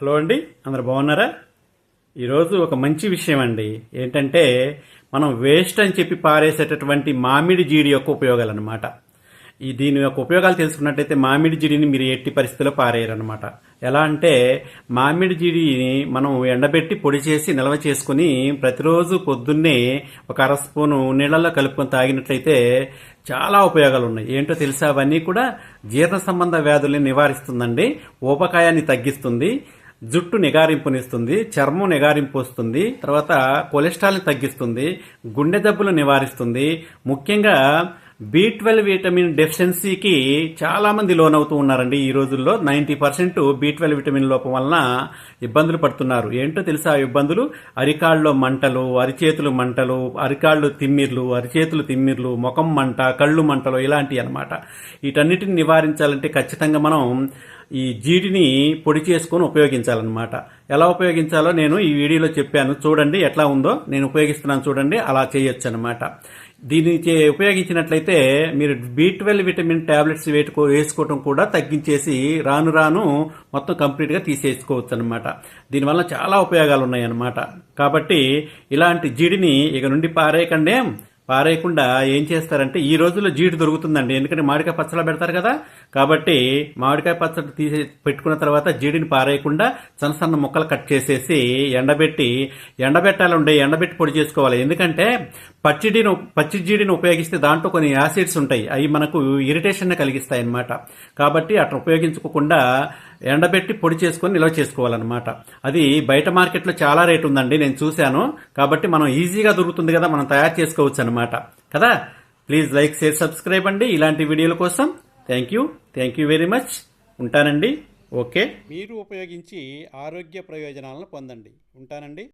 Hello అండి అందరు బాగున్నారా? ఈరోజు ఒక మంచి విషయం అండి. ఏంటంటే మనం వేస్ట్ అని చెప్పి పారేసేటటువంటి మామిడి జీడి యొక్క ఉపయోగాలు అనమాట ఈ దీని యొక్క ఉపయోగాలు తెలుసుకున్నట్టయితే మామిడి జీడిని మీరు ఎట్టి పరిస్థితిలో పారేయరనమాట ఎలా అంటే మామిడి జీడిని మనం ఎండబెట్టి పొడి చేసి నిల్వ చేసుకుని ప్రతిరోజు పొద్దున్నే ఒక అర స్పూను నీళ్ళల్లో కలుపుకొని తాగినట్లయితే చాలా ఉపయోగాలు ఉన్నాయి. ఏంటో తెలుసా? అవన్నీ కూడా జీర్ణ సంబంధ వ్యాధుల్ని నివారిస్తుందండి. ఊపకాయాన్ని తగ్గిస్తుంది. జుట్టు నిగారింపునిస్తుంది చర్మం నిగారింపు వస్తుంది తర్వాత కొలెస్ట్రాల్ని తగ్గిస్తుంది గుండె జబ్బులు నివారిస్తుంది. ముఖ్యంగా బి ట్వెల్వ్ విటమిన్ డెఫిషియన్సీకి చాలామంది లోనవుతూ ఉన్నారండి ఈ రోజుల్లో. Ninety percent B twelve vitamin లోపం వలన ఇబ్బందులు పడుతున్నారు. ఏంటో తెలుసా ఆ ఇబ్బందులు? అరికాళ్ళలో మంటలు అరిచేతులు మంటలు అరికాళ్ళు తిమ్మిర్లు అరిచేతులు తిమ్మిర్లు ముఖం మంట కళ్ళు మంటలు ఇలాంటివి అనమాట వీటన్నిటిని నివారించాలంటే ఖచ్చితంగా మనం ఈ జీడిని పొడి చేసుకొని ఉపయోగించాలన్నమాట. ఎలా ఉపయోగించాలో నేను ఈ వీడియోలో చెప్పాను. చూడండి ఎట్లా ఉందో నేను ఉపయోగిస్తున్నాను చూడండి అలా చేయొచ్చు అనమాట దీన్ని ఉపయోగించినట్లయితే మీరు బి ట్వెల్వ్ విటమిన్ టాబ్లెట్స్ వేటుకో వేసుకోవటం కూడా తగ్గించేసి రాను రాను మొత్తం కంప్లీట్గా తీసేసుకోవచ్చు అనమాట దీనివల్ల చాలా ఉపయోగాలు ఉన్నాయి అన్నమాట కాబట్టి ఇలాంటి జీడిని ఇక నుండి పారేయకండే. పారేయకుండా ఏం చేస్తారంటే ఈ రోజుల్లో జీడి దొరుకుతుందండి. ఎందుకంటే మామిడికాయ పచ్చడి పెడతారు కదా. కాబట్టి మామిడికాయ పచ్చడి తీసి పెట్టుకున్న తర్వాత జీడిని పారేయకుండా సన్న సన్న ముక్కలు కట్ చేసేసి ఎండబెట్టి ఎండబెట్టాలి ఉండే ఎండబెట్టి పొడి చేసుకోవాలి. ఎందుకంటే పచ్చిడిని పచ్చి జీడిని ఉపయోగిస్తే దాంట్లో కొన్ని యాసిడ్స్ ఉంటాయి. అవి మనకు ఇరిటేషన్ కలిగిస్తాయి అన్నమాట కాబట్టి అట్లా ఉపయోగించుకోకుండా ఎండబెట్టి పొడి చేసుకొని నిల్వ చేసుకోవాలన్నమాట. అది బయట మార్కెట్లో చాలా రేటు ఉందండి. నేను చూశాను. కాబట్టి మనం ఈజీగా దొరుకుతుంది కదా. మనం తయారు చేసుకోవచ్చు అనమాట అనమాట కదా? ప్లీజ్ లైక్ షేర్ సబ్స్క్రైబ్ అండి. ఇలాంటి వీడియోల కోసం thank you thank you very much ఉంటానండి. ఓకే మీరు ఉపయోగించి ఆరోగ్య ప్రయోజనాలను పొందండి. ఉంటానండి.